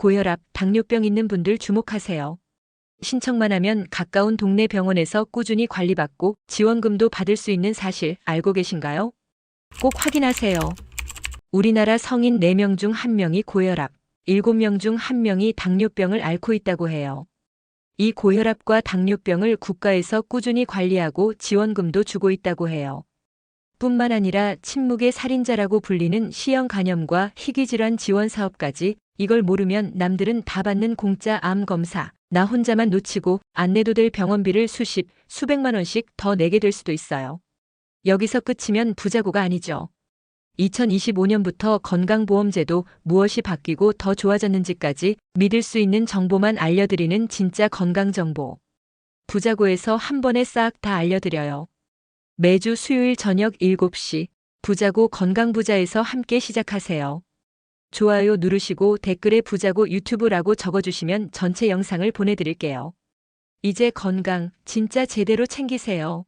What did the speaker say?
고혈압, 당뇨병 있는 분들 주목하세요. 신청만 하면 가까운 동네 병원에서 꾸준히 관리받고 지원금도 받을 수 있는 사실 알고 계신가요? 꼭 확인하세요. 우리나라 성인 4명 중 1명이 고혈압, 7명 중 1명이 당뇨병을 앓고 있다고 해요. 이 고혈압과 당뇨병을 국가에서 꾸준히 관리하고 지원금도 주고 있다고 해요. 뿐만 아니라 침묵의 살인자라고 불리는 시형 간염과 희귀질환 지원 사업까지 이걸 모르면 남들은 다 받는 공짜 암 검사, 나 혼자만 놓치고 안 내도 될 병원비를 수십, 수백만 원씩 더 내게 될 수도 있어요. 여기서 끝이면 부자고가 아니죠. 2025년부터 건강보험제도 무엇이 바뀌고 더 좋아졌는지까지 믿을 수 있는 정보만 알려드리는 진짜 건강정보. 부자고에서 한 번에 싹 다 알려드려요. 매주 수요일 저녁 7시 부자고 건강부자에서 함께 시작하세요. 좋아요 누르시고 댓글에 부자고 유튜브라고 적어주시면 전체 영상을 보내드릴게요. 이제 건강 진짜 제대로 챙기세요.